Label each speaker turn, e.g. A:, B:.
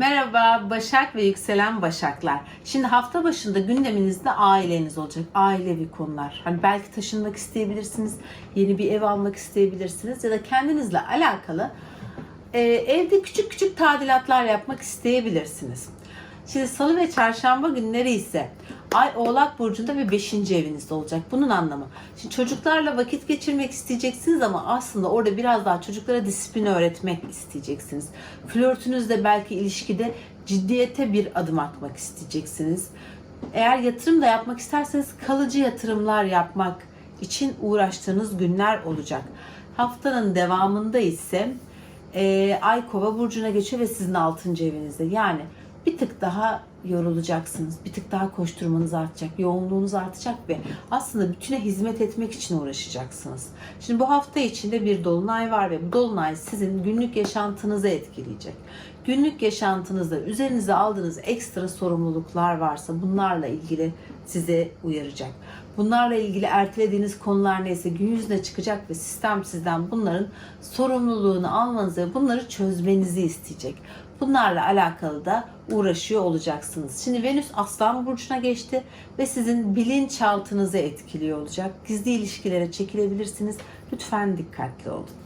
A: Merhaba Başak ve yükselen Başaklar. Şimdi hafta başında gündeminizde aileniz olacak. Ailevi konular. Hani belki taşınmak isteyebilirsiniz, yeni bir ev almak isteyebilirsiniz ya da kendinizle alakalı e, evde küçük küçük tadilatlar yapmak isteyebilirsiniz. Şimdi salı ve çarşamba günleri ise Ay Oğlak Burcu'nda ve 5. evinizde olacak. Bunun anlamı. Şimdi çocuklarla vakit geçirmek isteyeceksiniz ama aslında orada biraz daha çocuklara disiplin öğretmek isteyeceksiniz. Flörtünüzle belki ilişkide ciddiyete bir adım atmak isteyeceksiniz. Eğer yatırım da yapmak isterseniz kalıcı yatırımlar yapmak için uğraştığınız günler olacak. Haftanın devamında ise e, Ay Kova burcuna geçiyor ve sizin 6. evinizde. Yani bir tık daha yorulacaksınız. Bir tık daha koşturmanız artacak. Yoğunluğunuz artacak ve aslında bütüne hizmet etmek için uğraşacaksınız. Şimdi bu hafta içinde bir dolunay var ve bu dolunay sizin günlük yaşantınızı etkileyecek. Günlük yaşantınızda üzerinize aldığınız ekstra sorumluluklar varsa bunlarla ilgili size uyaracak. Bunlarla ilgili ertelediğiniz konular neyse gün yüzüne çıkacak ve sistem sizden bunların sorumluluğunu almanızı ve bunları çözmenizi isteyecek. Bunlarla alakalı da uğraşıyor olacaksınız. Şimdi Venüs Aslan Burcu'na geçti ve sizin bilinçaltınızı etkiliyor olacak. Gizli ilişkilere çekilebilirsiniz. Lütfen dikkatli olun.